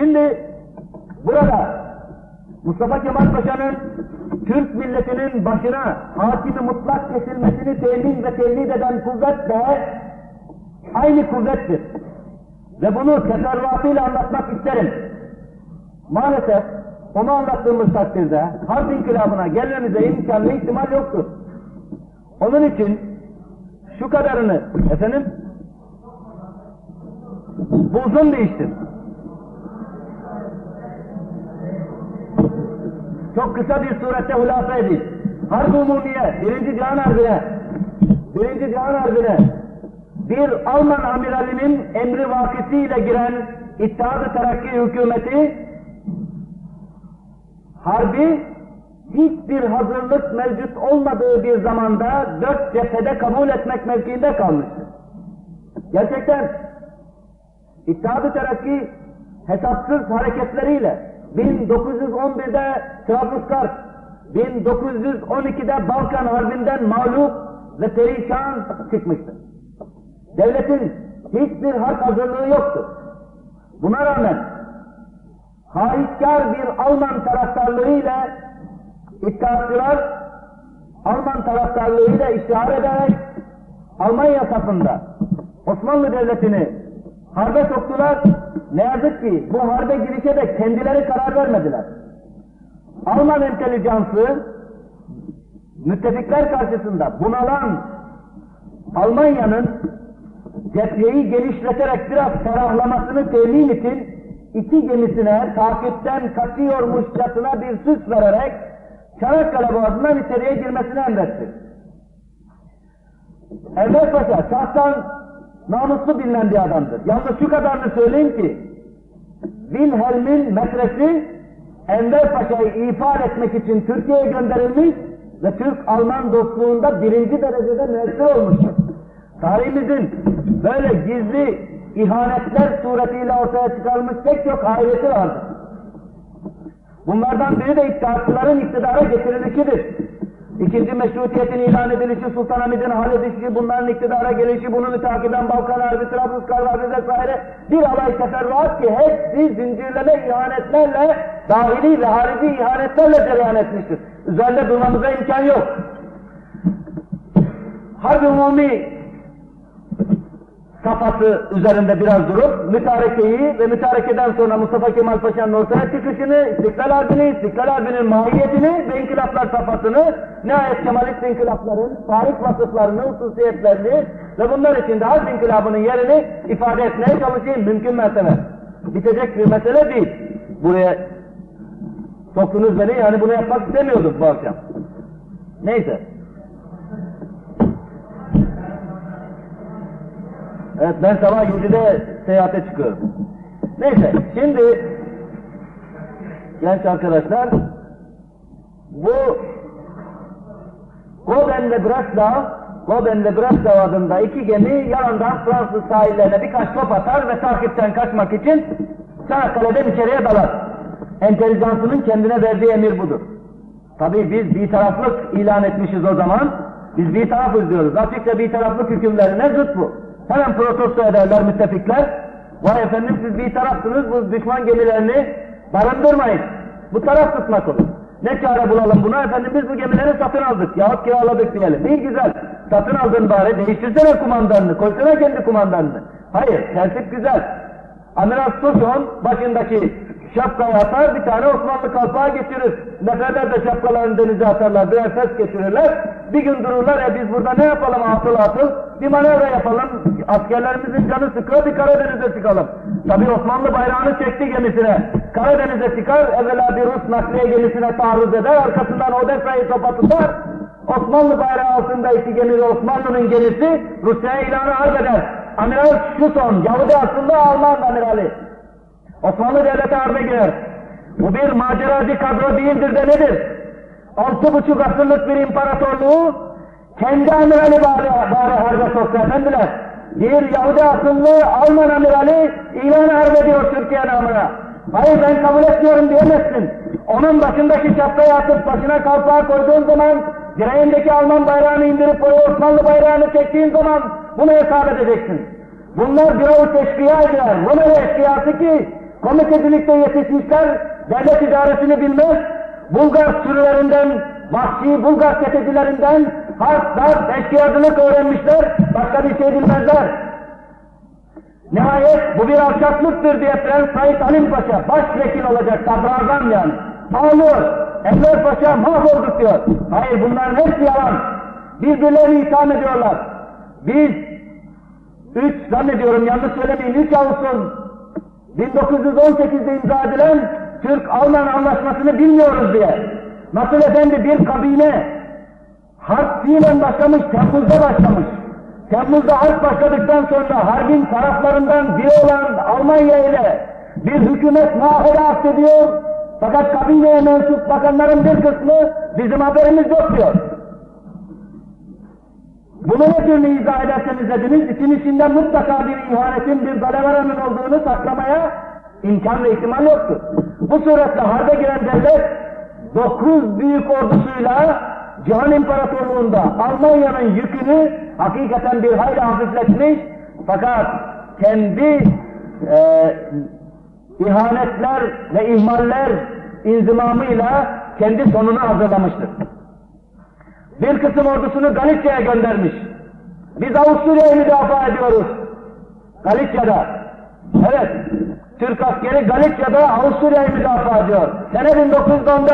Şimdi burada Mustafa Kemal Paşa'nın Türk milletinin başına hakimi mutlak kesilmesini temin ve tevlid eden kuvvet de aynı kuvvettir. Ve bunu teferruatıyla anlatmak isterim. Maalesef onu anlattığımız takdirde harp inkılabına gelmemize imkan ve ihtimal yoktur. Onun için şu kadarını efendim bu uzun bir. Çok kısa bir surette hulasa edeyim. Harp umumiye, birinci Cihan Harbi'ne, birinci Cihan Harbi'ne bir Alman amiralinin emri vakisiyle giren İttihat-ı Terakki hükümeti harbi hiçbir hazırlık mevcut olmadığı bir zamanda dört cephede kabul etmek mevkiinde kalmıştır. Gerçekten İttihat-ı Terakki hesapsız hareketleriyle 1911'de Trablusgarp, 1912'de Balkan Harbi'nden mağlup ve perişan çıkmıştır. Devletin hiçbir harp hazırlığı yoktur. Buna rağmen haitkar bir Alman taraftarlığıyla İttihatçılar Alman taraftarlığıyla iştihar ederek Almanya safında Osmanlı Devleti'ni harbe soktular. Ne yazık ki bu harbe girişe de kendileri karar vermediler. Alman entelijansı müttefikler karşısında bunalan Almanya'nın cepheyi genişleterek biraz ferahlamasını temin için iki gemisine takipten kaçıyormuşçasına bir süs vererek Çanakkale Boğazı'ndan içeriye girmesini emretti. Enver Paşa şahsen namuslu bilinen bir adamdır. Yalnız şu kadarını söyleyeyim ki Wilhelm'in metresi Enver Paşa'yı ifade etmek için Türkiye'ye gönderilmiş ve Türk-Alman dostluğunda birinci derecede müessir olmuştur. Tarihimizin böyle gizli ihanetler suretiyle ortaya çıkarılmış pek çok ailesi vardır. Bunlardan biri de iddiatçıların iktidara getirilişidir. İkinci meşrutiyetin ilan edilişi, Sultanahmet'in halledişi, bunların iktidara gelişi, bunu mütakiben Balkan Harbi, Trablusgarp Harbi vesaire bir alay teferruat ki hepsi zincirleme ihanetlerle, dahili ve harici ihanetlerle cereyan etmiştir. Üzerinde durmamıza imkan yok. Harbi umumi kafası üzerinde biraz durup mütarekeyi ve mütarekeden sonra Mustafa Kemal Paşa'nın ortaya çıkışını, İstiklal Harbi'ni, İstiklal Harbi'nin mahiyetini ve inkılaplar safhasını, nihayet Kemalist inkılapların tarih vasıflarını, hususiyetlerini ve bunlar içinde harp inkılabının yerini ifade etmeye çalışayım mümkün mertebe. Bitecek bir mesele değil. Buraya soktunuz beni yani bunu yapmak istemiyorduk bu akşam. Neyse. Evet ben sabah 7'de seyahate çıkıyorum. Neyse şimdi genç arkadaşlar bu Goben ve Breslau Goben ve Breslau adında iki gemi yalandan Fransız sahillerine birkaç top atar ve takipten kaçmak için Çanakkale'den içeriye dalar. Entelijansının kendine verdiği emir budur. Tabii biz bir taraflık ilan etmişiz o zaman. Biz bir tarafız diyoruz. Açıkça bir taraflık hükümlerine zıt bu. Hemen protesto ederler müttefikler. Vay efendim siz bir tarafsınız, bu düşman gemilerini barındırmayın. Bu taraf tutmak olur. Ne çare bulalım buna? Efendim biz bu gemileri satın aldık yahut kiraladık diyelim. İyi güzel. Satın aldın bari, değiştirsene kumandanını, koysana kendi kumandanını. Hayır, tertip güzel. Amiral Suson başındaki şapkayı atar, bir tane Osmanlı kalpağı getirir. Neferler de şapkalarını denize atarlar, birer ses getirirler. Bir gün dururlar, e biz burada ne yapalım atıl atıl? Bir manevra yapalım, askerlerimizin canı sıkıyor, bir Karadeniz'e çıkalım. Tabi Osmanlı bayrağını çekti gemisine. Karadeniz'e çıkar, evvela bir Rus nakliye gemisine taarruz eder, arkasından Odessa'yı topa tutar. Osmanlı bayrağı altında iki gemi Osmanlı'nın gemisi Rusya'ya ilanı arz eder. Amiral Şuson, Yahudi aslında Alman amirali. Osmanlı Devleti harbe girer. Bu bir maceracı kadro değildir de nedir? Altı buçuk asırlık bir imparatorluğu kendi amirali bari, bari harbe soksa efendiler. Bir Yahudi asıllı Alman amirali ilan harp ediyor Türkiye namına. Hayır ben kabul etmiyorum diyemezsin. Onun başındaki şapkayı atıp başına kalpağı koyduğun zaman direğindeki Alman bayrağını indirip oraya Osmanlı bayrağını çektiğin zaman bunu hesap edeceksin. Bunlar bir avuç eşkıyaydılar. Rumeli eşkıyası ki komitecilikte yetişmişler, devlet idaresini bilmez, Bulgar sürülerinden, vahşi Bulgar tefecilerinden harp, darp, eşkıyacılık öğrenmişler, başka bir şey bilmezler. Nihayet bu bir alçaklıktır diye Prens Said Halim Paşa başvekil olacak sadrazam yani. Ağlıyor. Enver Paşa mahvolduk diyor. Hayır bunların hepsi yalan. Birbirlerini itham ediyorlar. Biz 3 zannediyorum yanlış söylemeyin 3 Ağustos 1918'de imza edilen Türk-Alman anlaşmasını bilmiyoruz diye. Nasıl efendi bir kabine harp fiilen başlamış, Temmuz'da başlamış. Temmuz'da harp başladıktan sonra harbin taraflarından biri olan Almanya ile bir hükümet muahede affediyor. Fakat kabineye mensup bakanların bir kısmı bizim haberimiz yok diyor. Bunu ne türlü izah ederseniz ediniz, için içinde mutlaka bir ihanetin, bir dalaveranın olduğunu saklamaya imkan ve ihtimal yoktur. Bu suretle harbe giren devlet, dokuz büyük ordusuyla Cihan İmparatorluğu'nda Almanya'nın yükünü hakikaten bir hayli hafifletmiş, fakat kendi e, ihanetler ve ihmaller inzimamıyla kendi sonunu hazırlamıştır. Bir kısım ordusunu Galicia'ya göndermiş. Biz Avusturya'yı müdafaa ediyoruz. Galicia'da. Evet, Türk askeri Galicia'da Avusturya'yı müdafaa ediyor. Sene 1914.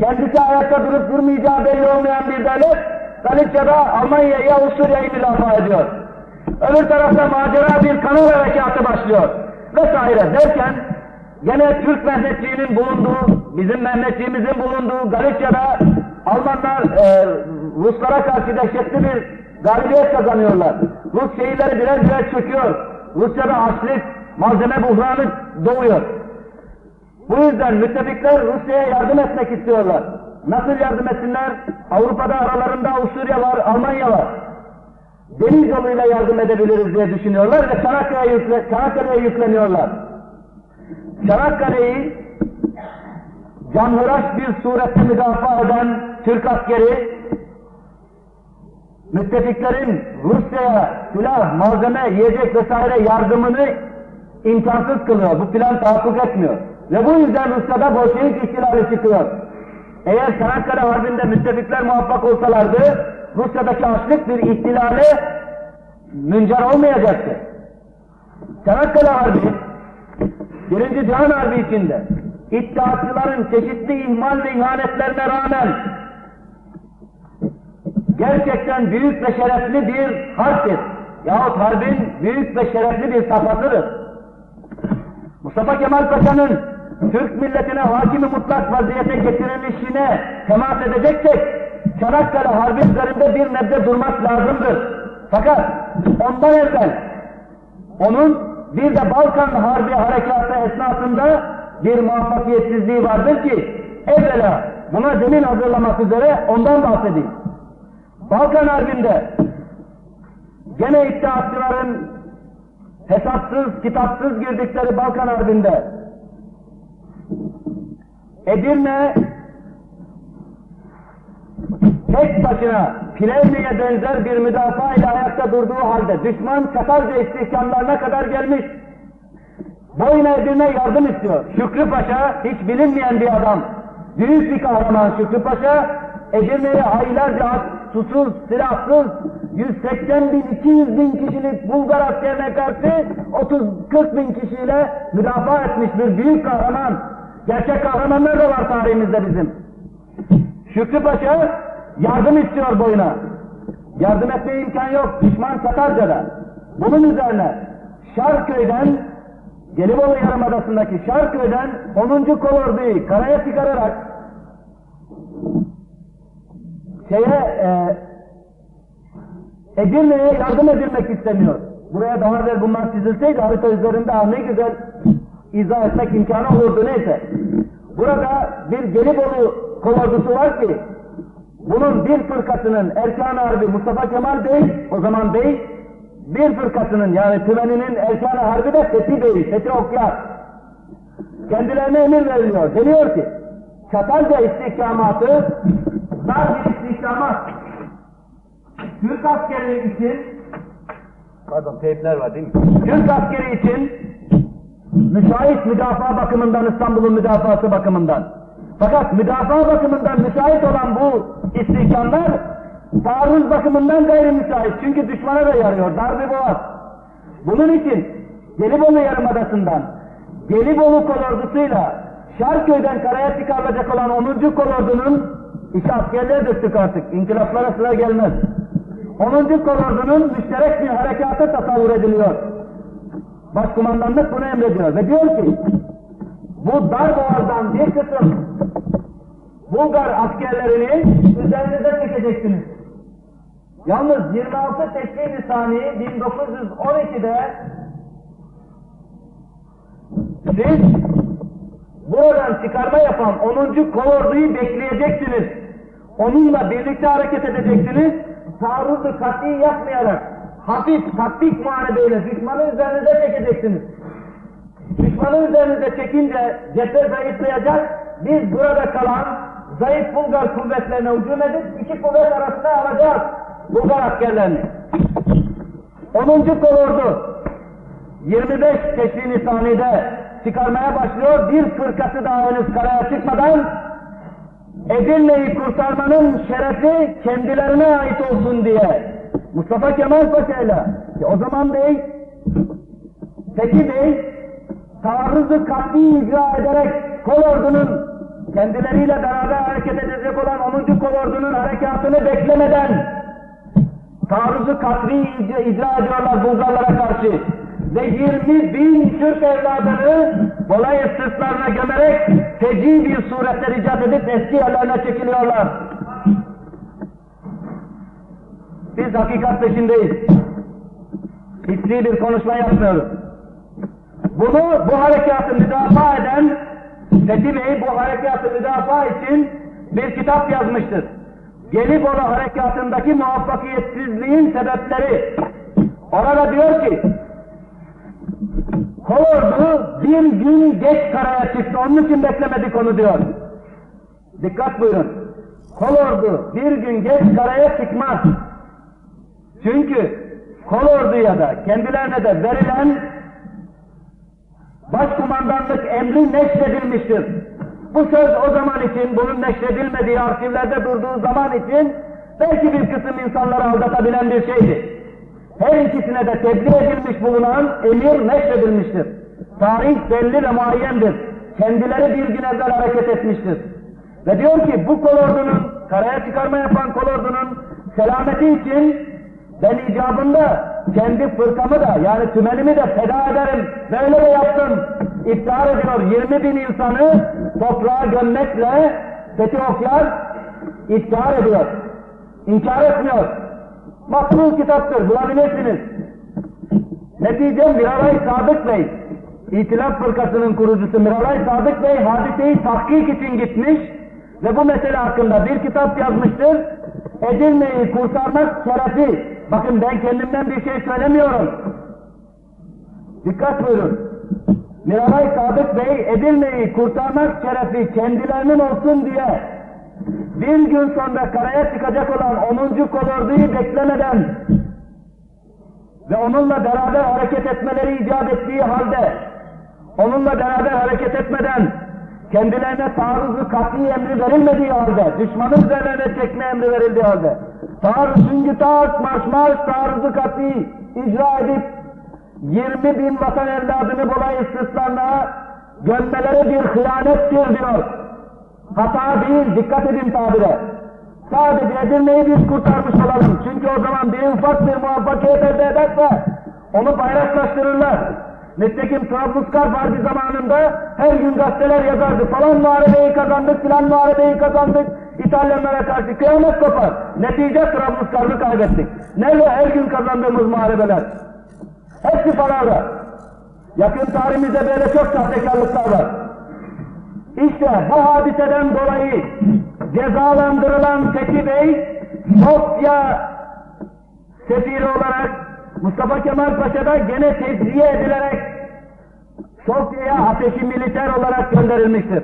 Kendisi ayakta durup durmayacağı belli olmayan bir devlet, Galicia'da Almanya'yı, Avusturya'yı müdafaa ediyor. Öbür tarafta macera bir kanal harekatı başlıyor. Vesaire derken, gene Türk Mehmetçiğinin bulunduğu, bizim Mehmetçiğimizin bulunduğu Galicia'da Almanlar e, Ruslara karşı dehşetli bir galibiyet kazanıyorlar. Rus şehirleri birer birer çöküyor. Rusya'da açlık, malzeme buhranı doğuyor. Bu yüzden müttefikler Rusya'ya yardım etmek istiyorlar. Nasıl yardım etsinler? Avrupa'da aralarında Avusturya var, Almanya var. Deniz yoluyla yardım edebiliriz diye düşünüyorlar ve Çanakkale'ye yükle, Çanakkale'ye yükleniyorlar. Çanakkale'yi canhıraş bir surette müdafaa eden Türk askeri, müttefiklerin Rusya'ya silah, malzeme, yiyecek vesaire yardımını imkansız kılıyor. Bu plan tahakkuk etmiyor. Ve bu yüzden Rusya'da Bolşevik ihtilali çıkıyor. Eğer Çanakkale Harbi'nde müttefikler muvaffak olsalardı, Rusya'daki açlık bir ihtilale müncer olmayacaktı. Çanakkale Harbi, Birinci Cihan Harbi içinde İttihatçıların çeşitli ihmal ve ihanetlerine rağmen gerçekten büyük ve şerefli bir harptir. Yahut harbin büyük ve şerefli bir safhatıdır. Mustafa Kemal Paşa'nın Türk milletine hakimi mutlak vaziyete getirilişine temas edeceksek Çanakkale Harbi üzerinde bir nebze durmak lazımdır. Fakat ondan evvel onun bir de Balkan Harbi harekatı esnasında bir muvaffakiyetsizliği vardır ki evvela buna zemin hazırlamak üzere ondan bahsedeyim. Balkan Harbi'nde gene iddiatçıların hesapsız, kitapsız girdikleri Balkan Harbi'nde Edirne tek başına Plevne'ye benzer bir müdafaa ile ayakta durduğu halde düşman Çatalca istihkamlarına kadar gelmiş. Boyuna Edirne yardım istiyor. Şükrü Paşa hiç bilinmeyen bir adam. Büyük bir kahraman Şükrü Paşa Edirne'ye aylarca susuz, silahsız 180 bin, 200 bin kişilik Bulgar askerine karşı 30-40 bin kişiyle müdafaa etmiş bir büyük kahraman. Gerçek kahramanlar da var tarihimizde bizim. Şükrü Paşa yardım istiyor boyuna. Yardım etmeye imkan yok. Düşman Sakarca'da. Bunun üzerine Şarköy'den Gelibolu Yarımadası'ndaki Şarköy'den 10. kolorduyu karaya çıkararak şeye e, Edirne'ye yardım edilmek istemiyor. Buraya daha evvel bunlar çizilseydi harita üzerinde ah ne güzel izah etmek imkanı olurdu neyse. Burada bir Gelibolu kolordusu var ki bunun bir fırkasının Erkan Harbi Mustafa Kemal Bey, o zaman Bey, bir fırkasının yani Tümeni'nin Erkan Harbi de Fethi Bey, Fethi Okyar. Kendilerine emir veriliyor. Deniyor ki, Çatalca istihkamatı dar bir istihkamat. Türk askeri için Pardon teypler var değil mi? Türk askeri için Müsait müdafaa bakımından İstanbul'un müdafası bakımından. Fakat müdafaa bakımından müsait olan bu istihkamlar taarruz bakımından gayri müsait. Çünkü düşmana da yarıyor. Darbe boğaz. Bunun için Gelibolu Yarımadası'ndan Gelibolu kolordusuyla Şarköy'den karaya çıkarılacak olan 10. kolordunun iki askerleri döktük artık. İnkılaplara sıra gelmez. 10. kolordunun müşterek bir harekatı tasavvur ediliyor. Başkumandanlık bunu emrediyor ve diyor ki bu dar boğazdan bir kısım Bulgar askerlerini üzerinize çekeceksiniz. Yalnız 26 Teşkil-i Sani 1912'de siz buradan çıkarma yapan 10. kolorduyu bekleyeceksiniz. Onunla birlikte hareket edeceksiniz. Taarruzu kat'i yapmayarak hafif taktik muharebeyle düşmanı üzerinize çekeceksiniz. Düşmanı üzerinize çekince cephe zayıflayacak. Biz burada kalan zayıf Bulgar kuvvetlerine hücum edip iki kuvvet arasında alacağız Bulgar askerlerini. 10. kolordu 25 Teşrin Nisani'de çıkarmaya başlıyor. Bir fırkası daha henüz karaya çıkmadan Edirne'yi kurtarmanın şerefi kendilerine ait olsun diye Mustafa Kemal Paşa ile o zaman Bey Peki Bey taarruzu katli icra ederek kolordunun kendileriyle beraber hareket edecek olan 10. kolordunun harekatını beklemeden taarruzu katli icra, ediyorlar Bulgarlara karşı ve 20 bin Türk evladını kolay sırtlarına gömerek feci bir suretler icat edip eski yerlerine çekiliyorlar. Biz hakikat peşindeyiz. Hissi bir konuşma yapmıyoruz. Bunu bu harekatı müdafaa eden Fethi Bey bu harekatı müdafaa için bir kitap yazmıştır. Gelibolu harekatındaki muvaffakiyetsizliğin sebepleri. Orada diyor ki Kolordu bir gün geç karaya çıktı. Onun için beklemedik onu diyor. Dikkat buyurun. Kolordu bir gün geç karaya çıkmaz. Çünkü kolorduya da kendilerine de verilen başkumandanlık emri neşredilmiştir. Bu söz o zaman için, bunun neşredilmediği arşivlerde durduğu zaman için belki bir kısım insanları aldatabilen bir şeydi. Her ikisine de tebliğ edilmiş bulunan emir neşredilmiştir. Tarih belli ve muayyendir. Kendileri bir gün evvel hareket etmiştir. Ve diyor ki bu kolordunun, karaya çıkarma yapan kolordunun selameti için ben icabında kendi fırkamı da yani tümenimi de feda ederim. Böyle de yaptım. İftihar ediyor 20 bin insanı toprağa gömmekle Fethi Okyar iftihar ediyor. İnkar etmiyor. Makbul kitaptır, bulabilirsiniz. Neticem Miralay Sadık Bey, İtilaf Fırkası'nın kurucusu Miralay Sadık Bey hadiseyi tahkik için gitmiş ve bu mesele hakkında bir kitap yazmıştır. Edirne'yi kurtarmak şerefi. Bakın ben kendimden bir şey söylemiyorum. Dikkat buyurun. Miralay Sadık Bey Edirne'yi kurtarmak şerefi kendilerinin olsun diye bir gün sonra karaya çıkacak olan 10. kolorduyu beklemeden ve onunla beraber hareket etmeleri icap ettiği halde onunla beraber hareket etmeden kendilerine taarruzu katli emri verilmediği halde, düşmanın üzerine çekme emri verildiği halde, taarruz, çünkü taarruz, marş marş taarruzu katli icra edip 20 bin vatan evladını bulay istislarına gömmeleri bir hıyanettir diyor. Hata değil, dikkat edin tabire. Sadece Edirne'yi biz kurtarmış olalım. Çünkü o zaman bir ufak bir muvaffakiyet elde ederse onu bayraklaştırırlar. Nitekim Trablusgarp Harbi zamanında her gün gazeteler yazardı. Falan muharebeyi kazandık, filan muharebeyi kazandık. İtalyanlara karşı kıyamet kopar. Netice Trablusgarp'ı kaybettik. Nerede her gün kazandığımız muharebeler? Hepsi palavra. Yakın tarihimizde böyle çok sahtekarlıklar var. İşte bu hadiseden dolayı cezalandırılan Fethi Bey, Sofya sefiri olarak Mustafa Kemal Paşa'da gene tezziye edilerek Sofya'ya ateşi militer olarak gönderilmiştir.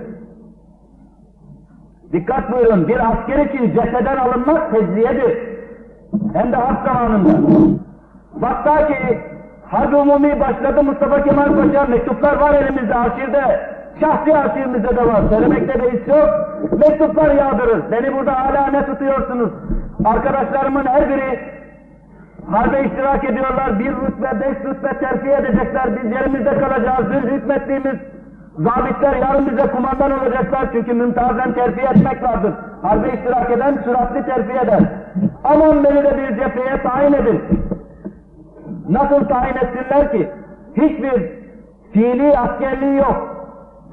Dikkat buyurun, bir asker için cepheden alınmak tezziyedir. Hem de harp zamanında. Hatta ki Harbi umumi başladı Mustafa Kemal Paşa mektuplar var elimizde arşivde. Şahsi arşivimizde de var. Söylemekte de hiç yok. Mektuplar yağdırır. Beni burada hala ne tutuyorsunuz? Arkadaşlarımın her biri harbe iştirak ediyorlar. Bir rütbe, beş rütbe terfi edecekler. Biz yerimizde kalacağız. Dün hükmettiğimiz zabitler yarın bize kumandan olacaklar. Çünkü mümtazen terfi etmek vardır. Harbe iştirak eden süratli terfi eder. Aman beni de bir cepheye tayin edin. Nasıl tayin etsinler ki? Hiçbir fiili askerliği yok.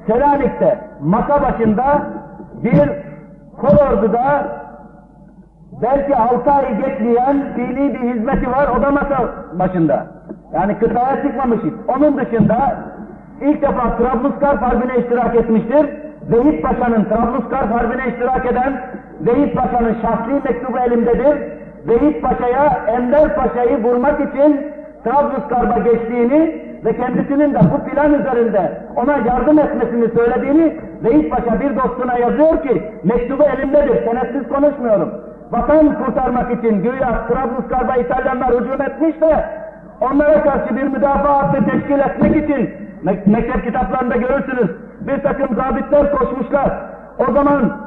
Selanik'te masa başında bir kolorduda belki altı ay geçmeyen fiili bir hizmeti var, o da masa başında. Yani kıtaya çıkmamış hiç. Onun dışında ilk defa Trablusgarp Harbi'ne iştirak etmiştir. Vehip Paşa'nın Trablusgarp Harbi'ne iştirak eden Vehip Paşa'nın şahsi mektubu elimdedir. Vehip Paşa'ya Ender Paşa'yı vurmak için Trablusgarp'a geçtiğini ve kendisinin de bu plan üzerinde ona yardım etmesini söylediğini Vehip Paşa bir dostuna yazıyor ki mektubu elimdedir, senetsiz konuşmuyorum. Vatan kurtarmak için güya Trablusgarp'a İtalyanlar hücum etmiş de onlara karşı bir müdafaa hattı teşkil etmek için me mektep kitaplarında görürsünüz. Bir takım zabitler koşmuşlar. O zaman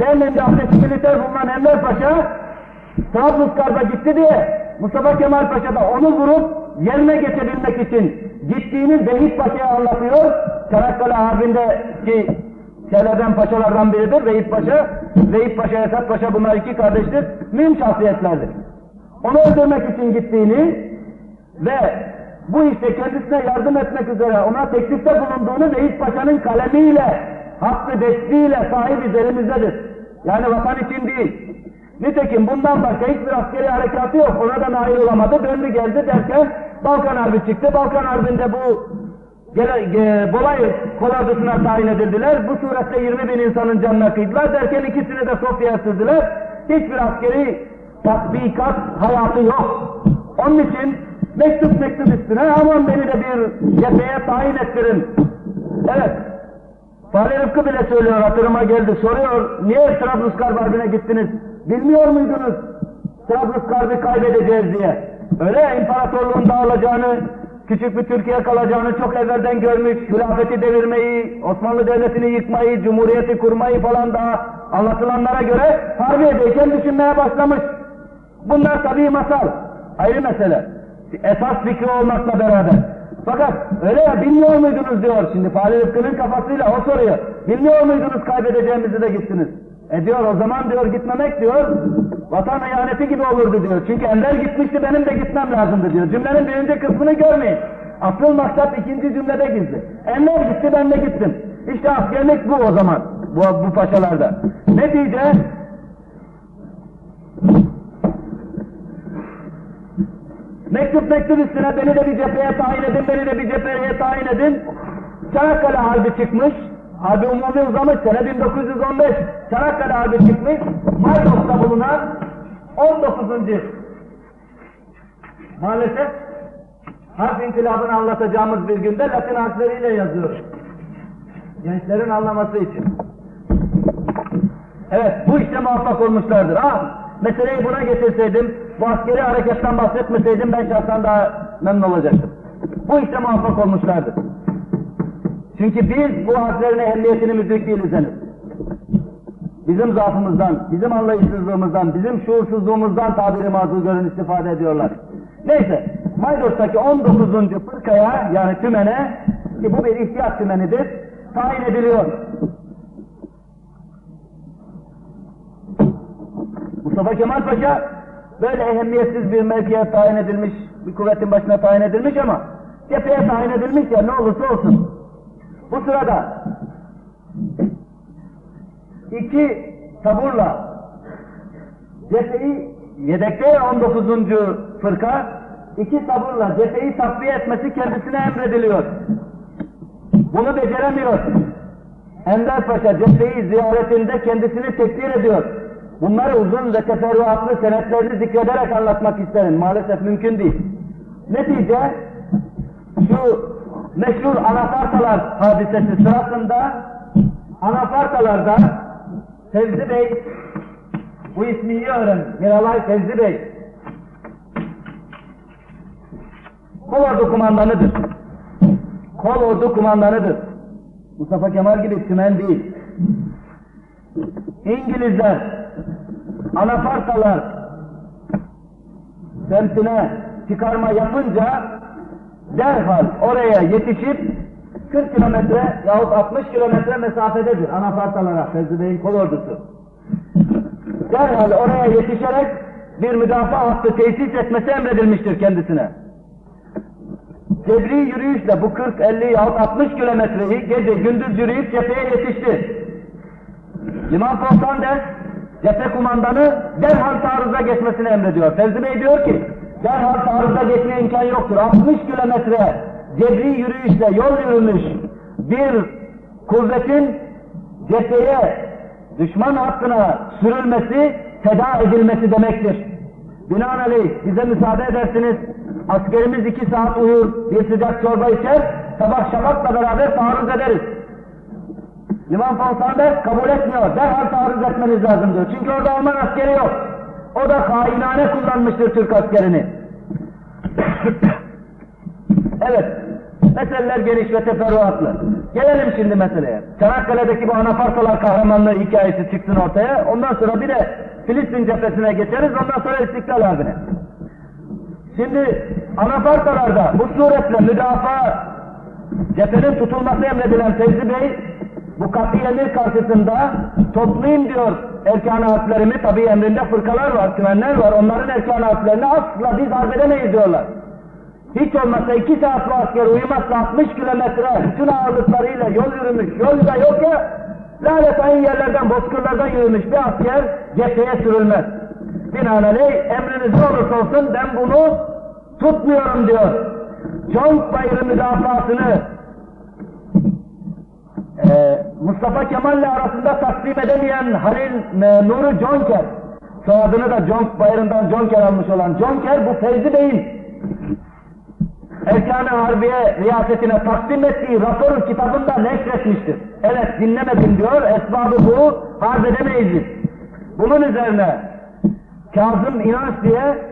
Berlin'de Ateşi Militer bulunan Enver Paşa Trablusgarp'a gitti diye Mustafa Kemal Paşa da onu vurup yerine geçebilmek için gittiğini Vehip Paşa'ya anlatıyor. Çanakkale Harbi'ndeki şeylerden paşalardan biridir Vehip Paşa. Vehip Paşa, Esat Paşa bunlar iki kardeştir. Mühim şahsiyetlerdir. Onu öldürmek için gittiğini ve bu işte kendisine yardım etmek üzere ona teklifte bulunduğunu Vehip Paşa'nın kalemiyle, hakkı desteğiyle sahibi elimizdedir. Yani vatan için değil. Nitekim bundan başka hiçbir askeri harekatı yok. Ona da nail olamadı. Döndü geldi derken Balkan Harbi çıktı. Balkan Harbi'nde bu Bolay kolordusuna tayin edildiler. Bu surette 20 bin insanın canına kıydılar. Derken ikisini de Sofya'ya sürdüler. Hiçbir askeri tatbikat hayatı yok. Onun için mektup mektup üstüne aman beni de bir cepheye tayin ettirin. Evet. Fahri Rıfkı bile söylüyor hatırıma geldi. Soruyor niye Trablusgarp Harbi'ne gittiniz? Bilmiyor muydunuz Trablusgarp'ı kaybedeceğiz diye? Öyle imparatorluğun dağılacağını, küçük bir Türkiye kalacağını çok evvelden görmüş, hilafeti devirmeyi, Osmanlı Devleti'ni yıkmayı, cumhuriyeti kurmayı falan daha anlatılanlara göre Harbiye'deyken düşünmeye başlamış. Bunlar tabii masal, ayrı mesele. Esas fikri olmakla beraber. Fakat öyle ya bilmiyor muydunuz diyor şimdi Fahri Rıfkı'nın kafasıyla o soruyor. Bilmiyor muydunuz kaybedeceğimizi de gittiniz. E diyor o zaman diyor gitmemek diyor vatan ihaneti gibi olurdu diyor. Çünkü Ender gitmişti benim de gitmem lazımdı diyor. Cümlenin birinci kısmını görmeyin. Asıl maksat ikinci cümlede gizli. Ender gitti ben de gittim. İşte askerlik bu o zaman. Bu, bu paşalarda. Netice mektup mektup üstüne beni de bir cepheye tayin edin, beni de bir cepheye tayin edin. Çanakkale Harbi çıkmış. Harbi umumi uzamış sene 1915. Çanakkale Harbi çıkmış. Maydos'ta bulunan 19. Maalesef harf inkılabını anlatacağımız bir günde Latin harfleriyle yazıyor. Gençlerin anlaması için. Evet, bu işte muvaffak olmuşlardır. Ha, meseleyi buna getirseydim, bu askeri hareketten bahsetmeseydim ben şahsen daha memnun olacaktım. Bu işte muvaffak olmuşlardır. Çünkü biz bu harflerin ehemmiyetini müdrik değiliz henüz. Bizim zaafımızdan, bizim anlayışsızlığımızdan, bizim şuursuzluğumuzdan tabiri mazur görün istifade ediyorlar. Neyse, Maydos'taki 19. fırkaya yani tümene, ki bu bir ihtiyat tümenidir, tayin ediliyor. Mustafa Kemal Paşa böyle ehemmiyetsiz bir mevkiye tayin edilmiş, bir kuvvetin başına tayin edilmiş ama cepheye tayin edilmiş ya ne olursa olsun. Bu sırada iki taburla cepheyi yedekte 19. fırka iki taburla cepheyi takviye etmesi kendisine emrediliyor. Bunu beceremiyor. Ender Paşa cepheyi ziyaretinde kendisini tekdir ediyor. Bunları uzun ve teferruatlı senetlerini zikrederek anlatmak isterim. Maalesef mümkün değil. Netice şu meşhur anafartalar hadisesi sırasında anafartalarda Fevzi Bey bu ismi iyi öğren. Miralay Fevzi Bey Kolordu kumandanıdır. Kolordu kumandanıdır. Mustafa Kemal gibi tümen değil. İngilizler, anafartalar semtine çıkarma yapınca derhal oraya yetişip 40 kilometre yahut 60 kilometre mesafededir anafartalara Fevzi Bey'in kol ordusu. Derhal oraya yetişerek bir müdafaa hattı tesis etmesi emredilmiştir kendisine. Cebri yürüyüşle bu 40, 50 yahut 60 kilometreyi gece gündüz yürüyüp cepheye yetişti. Liman Fontandes cephe kumandanı derhal taarruza geçmesini emrediyor. Fevzi Bey diyor ki derhal taarruza geçme imkan yoktur. 60 kilometre cebri yürüyüşle yol yürümüş bir kuvvetin cepheye düşman hattına sürülmesi, feda edilmesi demektir. Binaenaleyh bize müsaade edersiniz, askerimiz iki saat uyur, bir sıcak çorba içer, sabah şafakla beraber taarruz ederiz. Liman Fonsandes kabul etmiyor, derhal taarruz etmeniz lazım diyor. Çünkü orada Alman askeri yok. O da hainane kullanmıştır Türk askerini. evet, meseleler geniş ve teferruatlı. Gelelim şimdi meseleye. Çanakkale'deki bu anafartalar kahramanlığı hikayesi çıksın ortaya. Ondan sonra bir de Filistin cephesine geçeriz. Ondan sonra İstiklal Harbi'ne. Şimdi anafartalarda bu suretle müdafaa cephenin tutulması emredilen Fevzi Bey bu kat'i emir karşısında toplayayım diyor erkan harflerimi. Tabi emrinde fırkalar var, tümenler var. Onların erkan harflerini asla biz harp edemeyiz diyorlar. Hiç olmazsa iki saat asker uyumazsa 60 kilometre bütün ağırlıklarıyla yol yürümüş, yol da yok ya, lanet ayın yerlerden, bozkırlardan yürümüş bir asker cepheye sürülmez. Binaenaleyh emriniz ne olursa olsun ben bunu tutmuyorum diyor. Conk Bayırı müdafaasını Mustafa Kemal'le arasında takdim edemeyen Halil Nuri Jonker, soyadını da Conk Bayırı'ndan Jonker almış olan Jonker bu Fevzi Bey'in Erkan-ı Harbiye riyasetine takdim ettiği raporun kitabında neşretmiştir. Evet dinlemedim diyor, esbabı bu, harp edemeyiz. Bunun üzerine Kazım İnanç diye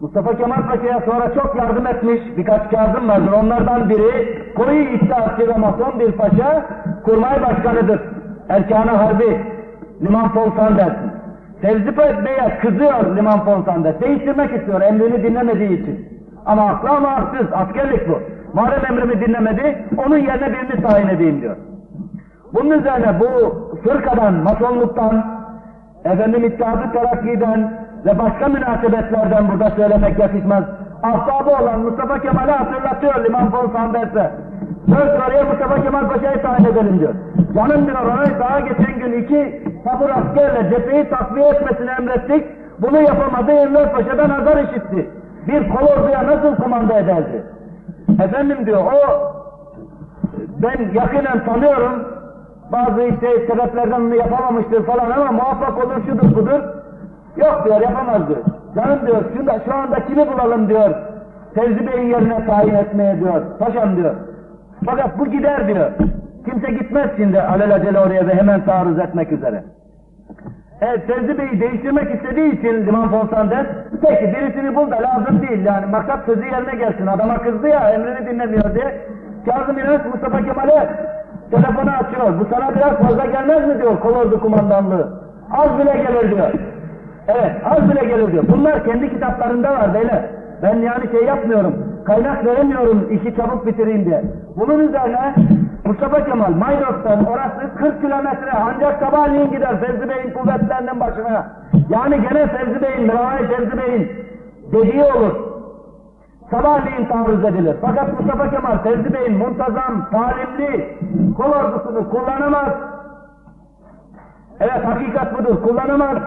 Mustafa Kemal Paşa'ya sonra çok yardım etmiş birkaç Kazım vardır. Onlardan biri koyu iddiatçı ve mason bir paşa kurmay başkanıdır. Erkan-ı Harbi Liman Fonsandes. Fevzi Bey'e kızıyor Liman Fonsandes. Değiştirmek istiyor emrini dinlemediği için. Ama haklı ama haksız. Askerlik bu. Madem emrimi dinlemedi, onun yerine birini tayin edeyim diyor. Bunun üzerine bu fırkadan, masonluktan, efendim İttihat-ı Terakki'den ve başka münasebetlerden burada söylemek yakışmaz. Ahbabı olan Mustafa Kemal'e hatırlatıyor Liman Fon Sanders'e. Dört oraya Mustafa Kemal Paşa'yı tayin edelim diyor. Canım diyor ona daha geçen gün iki tabur askerle cepheyi takviye etmesini emrettik. Bunu yapamadı Enver Paşa'dan azar işitti bir kolorduya nasıl kumanda ederdi? Efendim diyor o ben yakinen tanıyorum bazı işte sebeplerden yapamamıştır falan ama muvaffak olur şudur budur. Yok diyor yapamaz diyor. Canım diyor şunda, şu anda kimi bulalım diyor. Fevzi Bey'in yerine tayin etmeye diyor. Paşam diyor. Fakat bu gider diyor. Kimse gitmez şimdi alelacele oraya ve hemen taarruz etmek üzere. Evet, Fevzi Bey'i değiştirmek istediği için Liman Fonsandes, peki birisini bul da lazım değil yani maksat sözü yerine gelsin. Adama kızdı ya emrini dinlemiyor diye. Kazım İnanç Mustafa Kemal'e telefonu açıyor. Bu sana biraz fazla gelmez mi diyor kolordu kumandanlığı. Az bile gelir diyor. Evet az bile gelir diyor. Bunlar kendi kitaplarında var beyler. Ben yani şey yapmıyorum. Kaynak veremiyorum işi çabuk bitireyim diye. Bunun üzerine Mustafa Kemal Maydos'tan orası 40 kilometre ancak sabahleyin gider Fevzi Bey'in kuvvetlerinin başına. Yani gene Fevzi Bey'in, Miravay Fevzi Bey'in dediği olur. Sabahleyin taarruz edilir. Fakat Mustafa Kemal Fevzi Bey'in muntazam, talimli kol ordusunu kullanamaz. Evet hakikat budur, kullanamaz.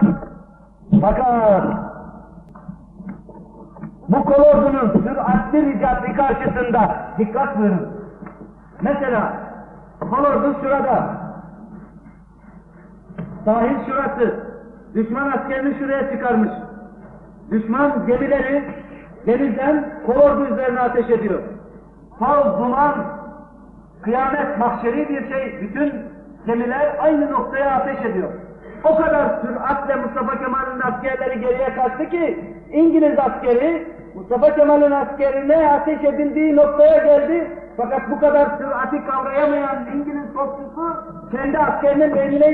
Fakat bu kolordunun süratli ricatı karşısında dikkat buyurun. Mesela kolordu şurada. Sahil şurası. Düşman askerini şuraya çıkarmış. Düşman gemileri denizden kolordu üzerine ateş ediyor. Toz, duman, kıyamet mahşeri bir şey. Bütün gemiler aynı noktaya ateş ediyor. O kadar süratle Mustafa Kemal'in askerleri geriye kaçtı ki İngiliz askeri Mustafa Kemal'in askerine ateş edildiği noktaya geldi. Fakat bu kadar sürati kavrayamayan İngiliz topçusu kendi askerinin beynine.